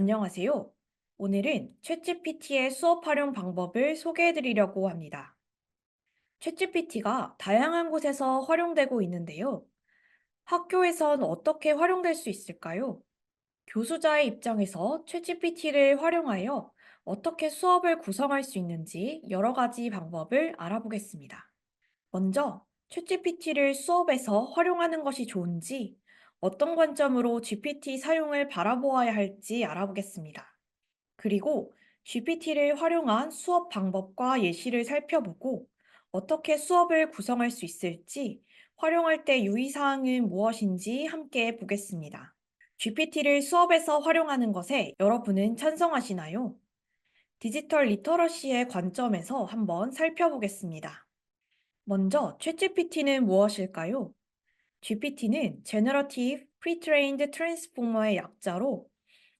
안녕하세요. 오늘은 챗GPT의 수업 활용 방법을 소개해 드리려고 합니다. 챗GPT가 다양한 곳에서 활용되고 있는데요. 학교에선 어떻게 활용될 수 있을까요? 교수자의 입장에서 챗GPT를 활용하여 어떻게 수업을 구성할 수 있는지 여러 가지 방법을 알아보겠습니다. 먼저 챗GPT를 수업에서 활용하는 것이 좋은지 어떤 관점으로 GPT 사용을 바라보아야 할지 알아보겠습니다. 그리고 GPT를 활용한 수업 방법과 예시를 살펴보고 어떻게 수업을 구성할 수 있을지, 활용할 때 유의사항은 무엇인지 함께 보겠습니다. GPT를 수업에서 활용하는 것에 여러분은 찬성하시나요? 디지털 리터러시의 관점에서 한번 살펴보겠습니다. 먼저 챗GPT는 무엇일까요? GPT는 Generative Pre-trained Transformer의 약자로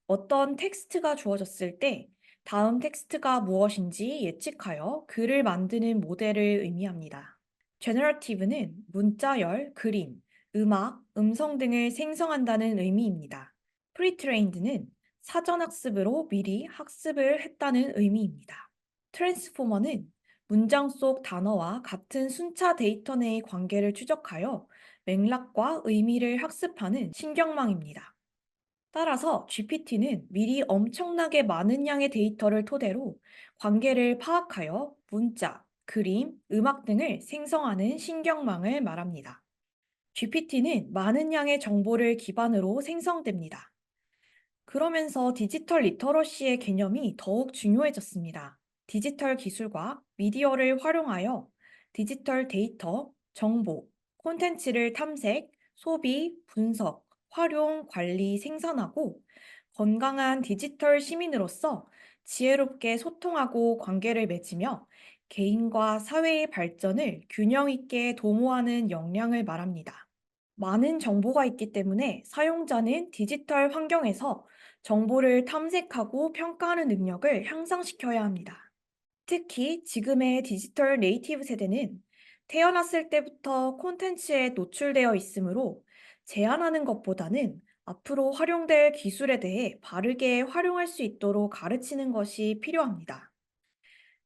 어떤 텍스트가 주어졌을 때 다음 텍스트가 무엇인지 예측하여 글을 만드는 모델을 의미합니다. Generative는 문자열, 그림, 음악, 음성 등을 생성한다는 의미입니다. Pre-trained는 사전 학습으로 미리 학습을 했다는 의미입니다. Transformer는 문장 속 단어와 같은 순차 데이터 내의 관계를 추적하여 맥락과 의미를 학습하는 신경망입니다. 따라서 GPT는 미리 엄청나게 많은 양의 데이터를 토대로 관계를 파악하여 문자, 그림, 음악 등을 생성하는 신경망을 말합니다. GPT는 많은 양의 정보를 기반으로 생성됩니다. 그러면서 디지털 리터러시의 개념이 더욱 중요해졌습니다. 디지털 기술과 미디어를 활용하여 디지털 데이터, 정보, 콘텐츠를 탐색, 소비, 분석, 활용, 관리, 생산하고 건강한 디지털 시민으로서 지혜롭게 소통하고 관계를 맺으며 개인과 사회의 발전을 균형 있게 도모하는 역량을 말합니다. 많은 정보가 있기 때문에 사용자는 디지털 환경에서 정보를 탐색하고 평가하는 능력을 향상시켜야 합니다. 특히 지금의 디지털 네이티브 세대는 태어났을 때부터 콘텐츠에 노출되어 있으므로 제한하는 것보다는 앞으로 활용될 기술에 대해 바르게 활용할 수 있도록 가르치는 것이 필요합니다.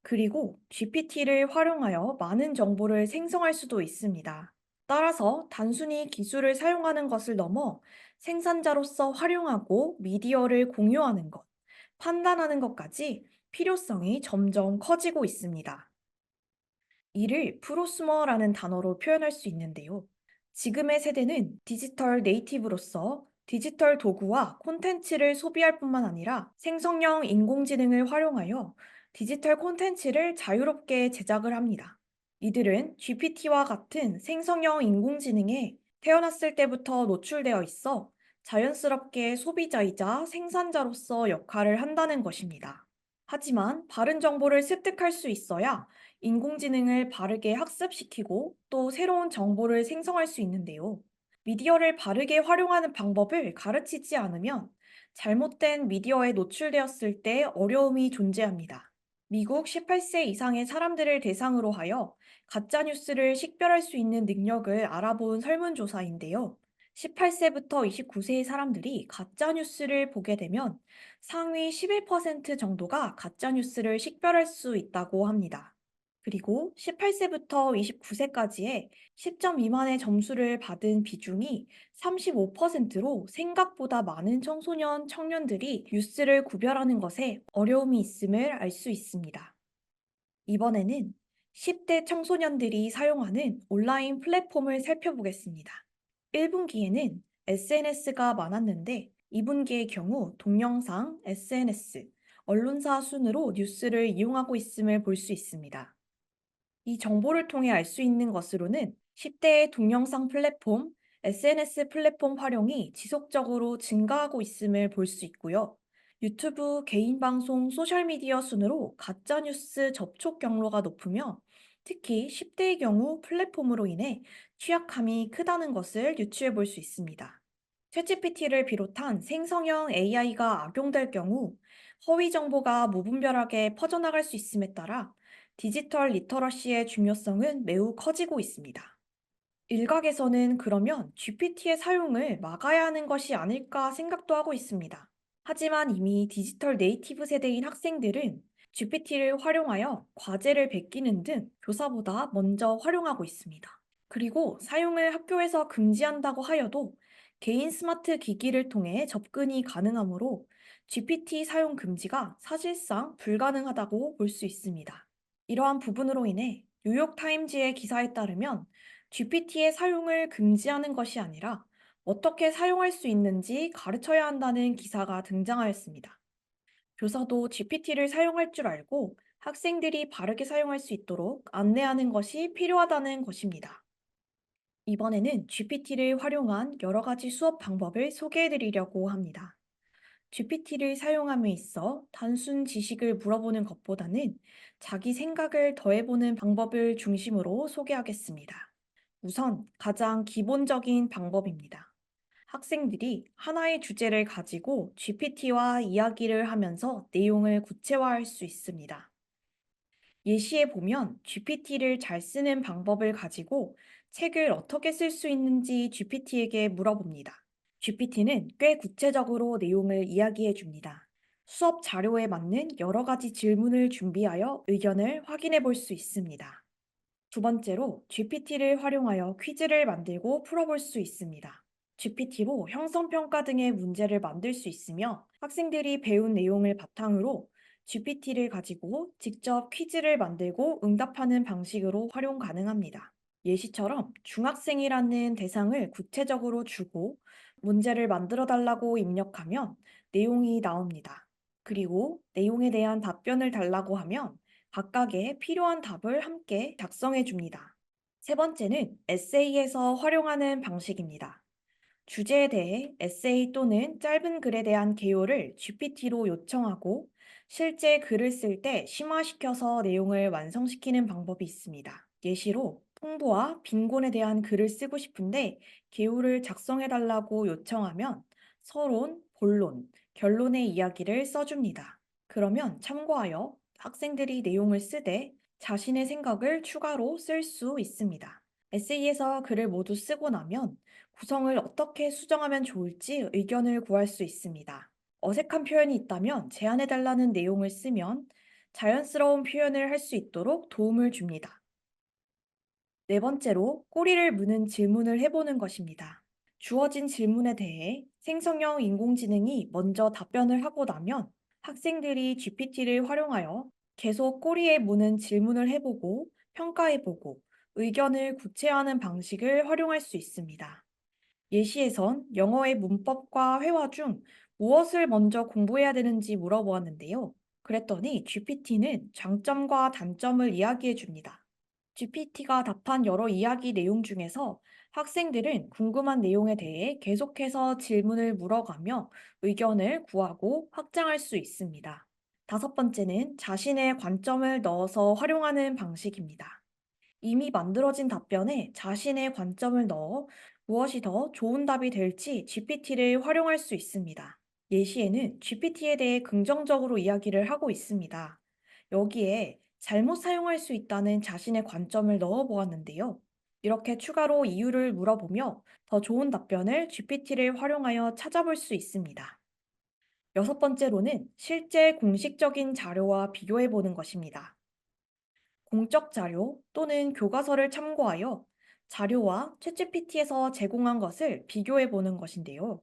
그리고 GPT를 활용하여 많은 정보를 생성할 수도 있습니다. 따라서 단순히 기술을 사용하는 것을 넘어 생산자로서 활용하고 미디어를 공유하는 것, 판단하는 것까지 필요성이 점점 커지고 있습니다. 이를 프로스머라는 단어로 표현할 수 있는데요. 지금의 세대는 디지털 네이티브로서 디지털 도구와 콘텐츠를 소비할 뿐만 아니라 생성형 인공지능을 활용하여 디지털 콘텐츠를 자유롭게 제작을 합니다. 이들은 GPT와 같은 생성형 인공지능에 태어났을 때부터 노출되어 있어 자연스럽게 소비자이자 생산자로서 역할을 한다는 것입니다. 하지만 바른 정보를 습득할 수 있어야 인공지능을 바르게 학습시키고 또 새로운 정보를 생성할 수 있는데요. 미디어를 바르게 활용하는 방법을 가르치지 않으면 잘못된 미디어에 노출되었을 때 어려움이 존재합니다. 미국 18세 이상의 사람들을 대상으로 하여 가짜뉴스를 식별할 수 있는 능력을 알아본 설문조사인데요. 18세부터 29세의 사람들이 가짜뉴스를 보게 되면 상위 11% 정도가 가짜뉴스를 식별할 수 있다고 합니다. 그리고 18세부터 29세까지의 10점 미만의 점수를 받은 비중이 35%로 생각보다 많은 청소년, 청년들이 뉴스를 구별하는 것에 어려움이 있음을 알 수 있습니다. 이번에는 10대 청소년들이 사용하는 온라인 플랫폼을 살펴보겠습니다. 1분기에는 SNS가 많았는데 2분기의 경우 동영상, SNS, 언론사 순으로 뉴스를 이용하고 있음을 볼 수 있습니다. 이 정보를 통해 알 수 있는 것으로는 10대의 동영상 플랫폼, SNS 플랫폼 활용이 지속적으로 증가하고 있음을 볼 수 있고요. 유튜브 개인 방송 소셜미디어 순으로 가짜뉴스 접촉 경로가 높으며 특히 10대의 경우 플랫폼으로 인해 취약함이 크다는 것을 유추해 볼 수 있습니다. 챗GPT를 비롯한 생성형 AI가 악용될 경우 허위 정보가 무분별하게 퍼져나갈 수 있음에 따라 디지털 리터러시의 중요성은 매우 커지고 있습니다. 일각에서는 그러면 GPT의 사용을 막아야 하는 것이 아닐까 생각도 하고 있습니다. 하지만 이미 디지털 네이티브 세대인 학생들은 GPT를 활용하여 과제를 베끼는 등 교사보다 먼저 활용하고 있습니다. 그리고 사용을 학교에서 금지한다고 하여도 개인 스마트 기기를 통해 접근이 가능하므로 GPT 사용 금지가 사실상 불가능하다고 볼 수 있습니다. 이러한 부분으로 인해 뉴욕타임즈의 기사에 따르면 GPT의 사용을 금지하는 것이 아니라 어떻게 사용할 수 있는지 가르쳐야 한다는 기사가 등장하였습니다. 교사도 GPT를 사용할 줄 알고 학생들이 바르게 사용할 수 있도록 안내하는 것이 필요하다는 것입니다. 이번에는 GPT를 활용한 여러 가지 수업 방법을 소개해 드리려고 합니다. GPT를 사용함에 있어 단순 지식을 물어보는 것보다는 자기 생각을 더해보는 방법을 중심으로 소개하겠습니다. 우선 가장 기본적인 방법입니다. 학생들이 하나의 주제를 가지고 GPT와 이야기를 하면서 내용을 구체화할 수 있습니다. 예시에 보면 GPT를 잘 쓰는 방법을 가지고 책을 어떻게 쓸 수 있는지 GPT에게 물어봅니다. GPT는 꽤 구체적으로 내용을 이야기해 줍니다. 수업 자료에 맞는 여러 가지 질문을 준비하여 의견을 확인해 볼 수 있습니다. 두 번째로 GPT를 활용하여 퀴즈를 만들고 풀어볼 수 있습니다. GPT로 형성평가 등의 문제를 만들 수 있으며 학생들이 배운 내용을 바탕으로 GPT를 가지고 직접 퀴즈를 만들고 응답하는 방식으로 활용 가능합니다. 예시처럼 중학생이라는 대상을 구체적으로 주고 문제를 만들어 달라고 입력하면 내용이 나옵니다. 그리고 내용에 대한 답변을 달라고 하면 각각의 필요한 답을 함께 작성해 줍니다. 세 번째는 에세이에서 활용하는 방식입니다. 주제에 대해 에세이 또는 짧은 글에 대한 개요를 GPT로 요청하고 실제 글을 쓸 때 심화시켜서 내용을 완성시키는 방법이 있습니다. 예시로 홍보와 빈곤에 대한 글을 쓰고 싶은데 개요를 작성해 달라고 요청하면 서론, 본론, 결론의 이야기를 써줍니다. 그러면 참고하여 학생들이 내용을 쓰되 자신의 생각을 추가로 쓸 수 있습니다. 에세이에서 글을 모두 쓰고 나면 구성을 어떻게 수정하면 좋을지 의견을 구할 수 있습니다. 어색한 표현이 있다면 제안해 달라는 내용을 쓰면 자연스러운 표현을 할 수 있도록 도움을 줍니다. 네 번째로 꼬리를 무는 질문을 해보는 것입니다. 주어진 질문에 대해 생성형 인공지능이 먼저 답변을 하고 나면 학생들이 GPT를 활용하여 계속 꼬리에 무는 질문을 해보고 평가해보고 의견을 구체화하는 방식을 활용할 수 있습니다. 예시에선 영어의 문법과 회화 중 무엇을 먼저 공부해야 되는지 물어보았는데요. 그랬더니 GPT는 장점과 단점을 이야기해 줍니다. GPT가 답한 여러 이야기 내용 중에서 학생들은 궁금한 내용에 대해 계속해서 질문을 물어가며 의견을 구하고 확장할 수 있습니다. 다섯 번째는 자신의 관점을 넣어서 활용하는 방식입니다. 이미 만들어진 답변에 자신의 관점을 넣어 무엇이 더 좋은 답이 될지 GPT를 활용할 수 있습니다. 예시에는 GPT에 대해 긍정적으로 이야기를 하고 있습니다. 여기에 잘못 사용할 수 있다는 자신의 관점을 넣어 보았는데요. 이렇게 추가로 이유를 물어보며 더 좋은 답변을 GPT를 활용하여 찾아볼 수 있습니다. 여섯 번째로는 실제 공식적인 자료와 비교해 보는 것입니다. 공적 자료 또는 교과서를 참고하여 자료와 챗GPT에서 제공한 것을 비교해 보는 것인데요.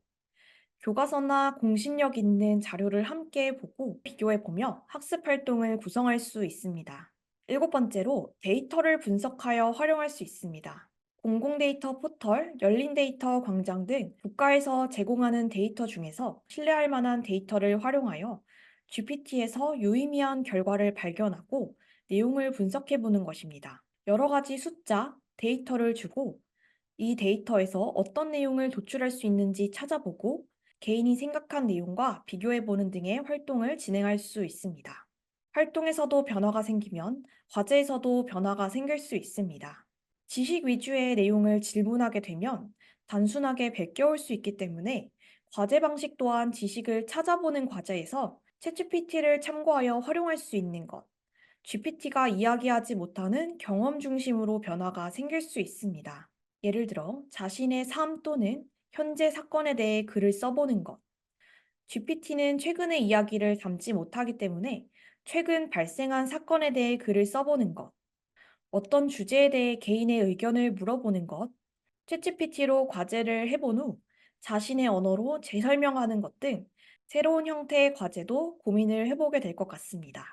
교과서나 공신력 있는 자료를 함께 보고 비교해 보며 학습 활동을 구성할 수 있습니다. 일곱 번째로 데이터를 분석하여 활용할 수 있습니다. 공공데이터 포털, 열린 데이터 광장 등 국가에서 제공하는 데이터 중에서 신뢰할 만한 데이터를 활용하여 GPT에서 유의미한 결과를 발견하고 내용을 분석해 보는 것입니다. 여러 가지 숫자, 데이터를 주고 이 데이터에서 어떤 내용을 도출할 수 있는지 찾아보고 개인이 생각한 내용과 비교해 보는 등의 활동을 진행할 수 있습니다. 활동에서도 변화가 생기면 과제에서도 변화가 생길 수 있습니다. 지식 위주의 내용을 질문하게 되면 단순하게 베껴올 수 있기 때문에 과제 방식 또한 지식을 찾아보는 과제에서 챗GPT를 참고하여 활용할 수 있는 것, GPT가 이야기하지 못하는 경험 중심으로 변화가 생길 수 있습니다. 예를 들어 자신의 삶 또는 현재 사건에 대해 글을 써보는 것, GPT는 최근의 이야기를 담지 못하기 때문에 최근 발생한 사건에 대해 글을 써보는 것, 어떤 주제에 대해 개인의 의견을 물어보는 것, 챗GPT로 과제를 해본 후 자신의 언어로 재설명하는 것 등 새로운 형태의 과제도 고민을 해보게 될 것 같습니다.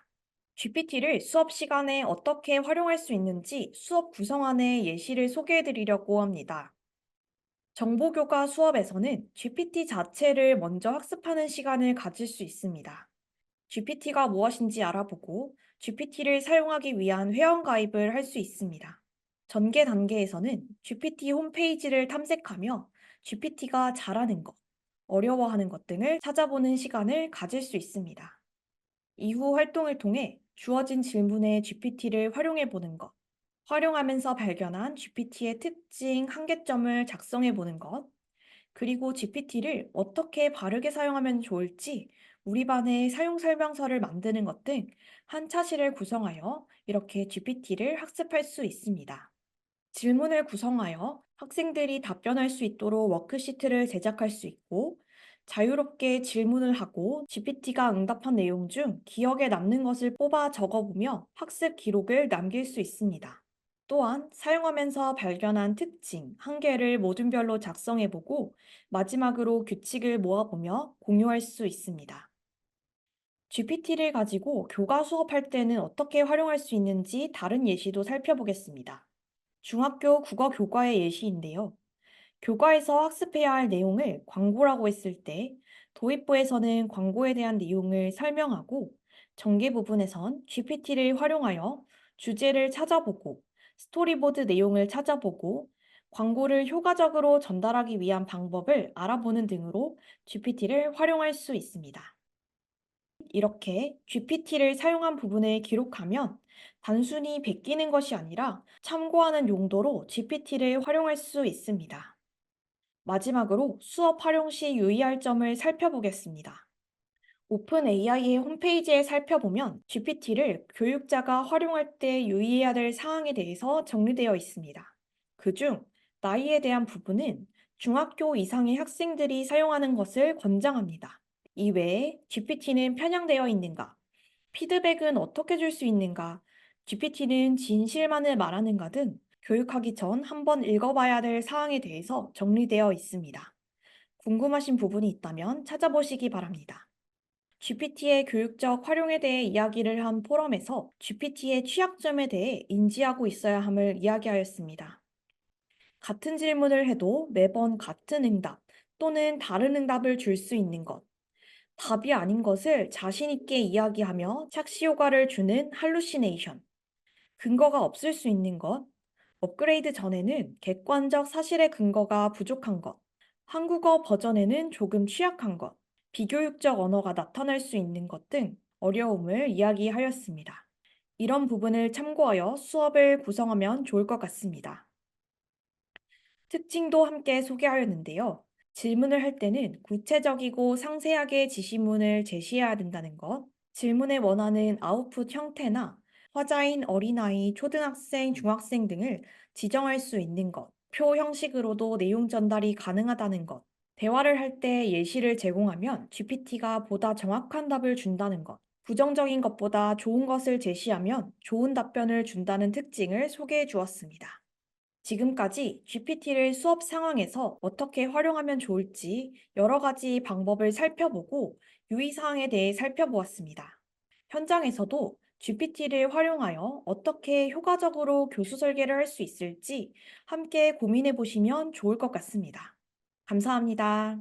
GPT를 수업 시간에 어떻게 활용할 수 있는지 수업 구성안의 예시를 소개해 드리려고 합니다. 정보교과 수업에서는 GPT 자체를 먼저 학습하는 시간을 가질 수 있습니다. GPT가 무엇인지 알아보고 GPT를 사용하기 위한 회원가입을 할 수 있습니다. 전개 단계에서는 GPT 홈페이지를 탐색하며 GPT가 잘하는 것, 어려워하는 것 등을 찾아보는 시간을 가질 수 있습니다. 이후 활동을 통해 주어진 질문에 GPT를 활용해 보는 것, 활용하면서 발견한 GPT의 특징, 한계점을 작성해 보는 것, 그리고 GPT를 어떻게 바르게 사용하면 좋을지 우리 반의 사용 설명서를 만드는 것 등 한 차시를 구성하여 이렇게 GPT를 학습할 수 있습니다. 질문을 구성하여 학생들이 답변할 수 있도록 워크시트를 제작할 수 있고 자유롭게 질문을 하고 GPT가 응답한 내용 중 기억에 남는 것을 뽑아 적어보며 학습 기록을 남길 수 있습니다. 또한 사용하면서 발견한 특징, 한계를 모둠별로 작성해보고 마지막으로 규칙을 모아보며 공유할 수 있습니다. GPT를 가지고 교과 수업할 때는 어떻게 활용할 수 있는지 다른 예시도 살펴보겠습니다. 중학교 국어 교과의 예시인데요. 교과에서 학습해야 할 내용을 광고라고 했을 때 도입부에서는 광고에 대한 내용을 설명하고 전개 부분에선 GPT를 활용하여 주제를 찾아보고 스토리보드 내용을 찾아보고 광고를 효과적으로 전달하기 위한 방법을 알아보는 등으로 GPT를 활용할 수 있습니다. 이렇게 GPT를 사용한 부분을 기록하면 단순히 베끼는 것이 아니라 참고하는 용도로 GPT를 활용할 수 있습니다. 마지막으로 수업 활용 시 유의할 점을 살펴보겠습니다. 오픈 AI의 홈페이지에 살펴보면 GPT를 교육자가 활용할 때 유의해야 될 사항에 대해서 정리되어 있습니다. 그중 나이에 대한 부분은 중학교 이상의 학생들이 사용하는 것을 권장합니다. 이외에 GPT는 편향되어 있는가? 피드백은 어떻게 줄 수 있는가? GPT는 진실만을 말하는가 등 교육하기 전 한번 읽어봐야 될 사항에 대해서 정리되어 있습니다. 궁금하신 부분이 있다면 찾아보시기 바랍니다. GPT의 교육적 활용에 대해 이야기를 한 포럼에서 GPT의 취약점에 대해 인지하고 있어야 함을 이야기하였습니다. 같은 질문을 해도 매번 같은 응답 또는 다른 응답을 줄 수 있는 것, 답이 아닌 것을 자신 있게 이야기하며 착시 효과를 주는 할루시네이션, 근거가 없을 수 있는 것, 업그레이드 전에는 객관적 사실의 근거가 부족한 것, 한국어 버전에는 조금 취약한 것, 비교육적 언어가 나타날 수 있는 것 등 어려움을 이야기하였습니다. 이런 부분을 참고하여 수업을 구성하면 좋을 것 같습니다. 특징도 함께 소개하였는데요. 질문을 할 때는 구체적이고 상세하게 지시문을 제시해야 된다는 것, 질문에 원하는 아웃풋 형태나 화자인 어린아이, 초등학생, 중학생 등을 지정할 수 있는 것, 표 형식으로도 내용 전달이 가능하다는 것, 대화를 할 때 예시를 제공하면 GPT가 보다 정확한 답을 준다는 것, 부정적인 것보다 좋은 것을 제시하면 좋은 답변을 준다는 특징을 소개해 주었습니다. 지금까지 GPT를 수업 상황에서 어떻게 활용하면 좋을지 여러 가지 방법을 살펴보고 유의사항에 대해 살펴보았습니다. 현장에서도 GPT를 활용하여 어떻게 효과적으로 교수 설계를 할 수 있을지 함께 고민해 보시면 좋을 것 같습니다. 감사합니다.